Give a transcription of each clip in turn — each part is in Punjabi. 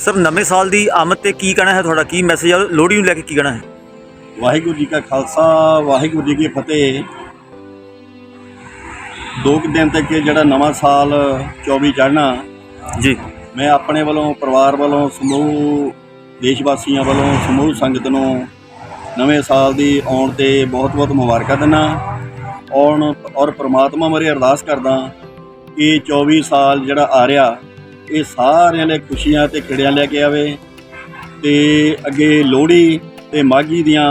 ਸਰ ਨਵੇਂ ਸਾਲ ਦੀ ਆਮਦ ਤੇ ਕੀ ਕਹਿਣਾ ਹੈ ਤੁਹਾਡਾ? ਕੀ ਮੈਸੇਜ ਹੈ ਲੋਹੜੀ ਨੂੰ ਲੈ ਕੇ ਕੀ ਕਹਿਣਾ ਹੈ? ਵਾਹਿਗੁਰੂ ਜੀ ਕਾ ਖਾਲਸਾ ਵਾਹਿਗੁਰੂ ਜੀ ਕੀ ਫਤਿਹ। ਦੋ ਕੁ ਦਿਨ ਤੱਕ ਇਹ ਜਿਹੜਾ ਨਵਾਂ ਸਾਲ 24 ਚੜ੍ਹਨਾ ਜੀ। ਮੈਂ ਆਪਣੇ ਵੱਲੋਂ ਪਰਿਵਾਰ ਵੱਲੋਂ ਸਮੂਹ ਦੇਸ਼ ਵਾਸੀਆਂ ਵੱਲੋਂ ਸਮੂਹ ਸੰਗਤ ਨੂੰ ਨਵੇਂ ਸਾਲ ਦੀ ਆਉਣ ਤੇ ਬਹੁਤ-ਬਹੁਤ ਮੁਬਾਰਕਾਂ ਦਿੰਦਾ ਔਰ ਔਰ ਪ੍ਰਮਾਤਮਾ ਮਰੇ ਅਰਦਾਸ ਕਰਦਾ ਕਿ 24 ਸਾਲ ਜਿਹੜਾ ਆ ਰਿਹਾ ਇਹ ਸਾਰਿਆਂ ਲਈ ਖੁਸ਼ੀਆਂ ਤੇ ਖਿੜਿਆਂ ਲੈ ਕੇ ਆਵੇ ਤੇ ਅੱਗੇ ਲੋਹੜੀ ਤੇ ਮਾਘੀ ਦੀਆਂ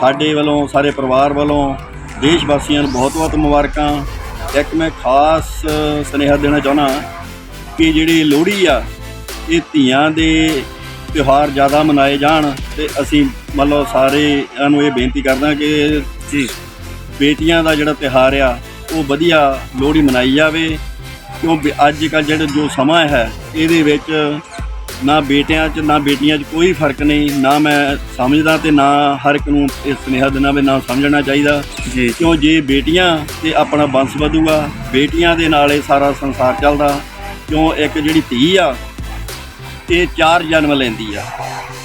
ਸਾਡੇ ਵੱਲੋਂ ਸਾਰੇ ਪਰਿਵਾਰ ਵੱਲੋਂ ਦੇਸ਼ ਵਾਸੀਆਂ ਨੂੰ ਬਹੁਤ-ਬਹੁਤ ਮੁਬਾਰਕਾਂ। ਇੱਕ ਮੈਂ ਖਾਸ ਸੁਨੇਹਾ ਦੇਣਾ ਚਾਹੁੰਦਾ ਕਿ ਜਿਹੜੀ ਲੋਹੜੀ ਆ ਇਹ ਧੀਆਂ ਦੇ ਤਿਉਹਾਰ ਜ਼ਿਆਦਾ ਮਨਾਏ ਜਾਣ ਤੇ ਅਸੀਂ ਮੰਨ ਲਓ ਸਾਰਿਆਂ ਨੂੰ ਇਹ ਬੇਨਤੀ ਕਰਦਾ ਕਿ ਜੀ। ਬੇਟੀਆਂ ਦਾ ਜਿਹੜਾ ਤਿਉਹਾਰ ਆ ਉਹ ਵਧੀਆ ਲੋਹੜੀ ਮਨਾਈ ਜਾਵੇ। ਕਿਉਂ ਅੱਜ ਕੱਲ ਜਿਹੜਾ ਜੋ ਸਮਾਂ ਹੈ ਇਹਦੇ ਵਿੱਚ ਨਾ ਬੇਟਿਆਂ 'ਚ ਨਾ ਬੇਟੀਆਂ 'ਚ ਕੋਈ ਫ਼ਰਕ ਨਹੀਂ। ਨਾ ਮੈਂ ਸਮਝਦਾ ਤੇ ਨਾ ਹਰ ਇੱਕ ਨੂੰ ਇਹ ਸੁਨੇਹਾ ਦੇਣਾ ਵੀ ਨਾ ਸਮਝਣਾ ਚਾਹੀਦਾ। ਜੀ। ਕਿਉਂ ਜੇ ਬੇਟੀਆਂ ਤੇ ਆਪਣਾ ਵੰਸ਼ ਵਧੂਗਾ ਬੇਟੀਆਂ ਦੇ ਨਾਲ ਇਹ ਸਾਰਾ ਸੰਸਾਰ ਚੱਲਦਾ। ਕਿਉਂ ਇੱਕ ਜਿਹੜੀ ਧੀ ਆ ਇਹ ਚਾਰ ਜਨਮ ਲੈਂਦੀ ਆ।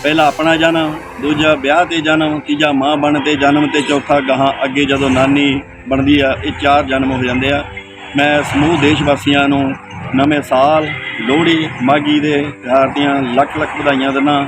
ਪਹਿਲਾ ਆਪਣਾ ਜਨਮ ਦੂਜਾ ਵਿਆਹ ਤੇ ਜਨਮ ਤੀਜਾ ਮਾਂ ਬਣ ਤੇ ਜਨਮ ਤੇ ਚੌਥਾ ਗਾਹਾਂ ਅੱਗੇ ਜਦੋਂ ਨਾਨੀ ਬਣਦੀ ਆ ਇਹ ਚਾਰ ਜਨਮ ਹੋ ਜਾਂਦੇ ਆ। ਮੈਂ ਸਮੂਹ ਦੇਸ਼ ਵਾਸੀਆਂ ਨੂੰ ਨਵੇਂ ਸਾਲ, ਲੋਹੜੀ, ਮਾਘੀ ਦੇ ਤਿਉਹਾਰ ਦੀਆਂ ਲੱਖ ਲੱਖ ਵਧਾਈਆਂ ਦਿੰਦਾ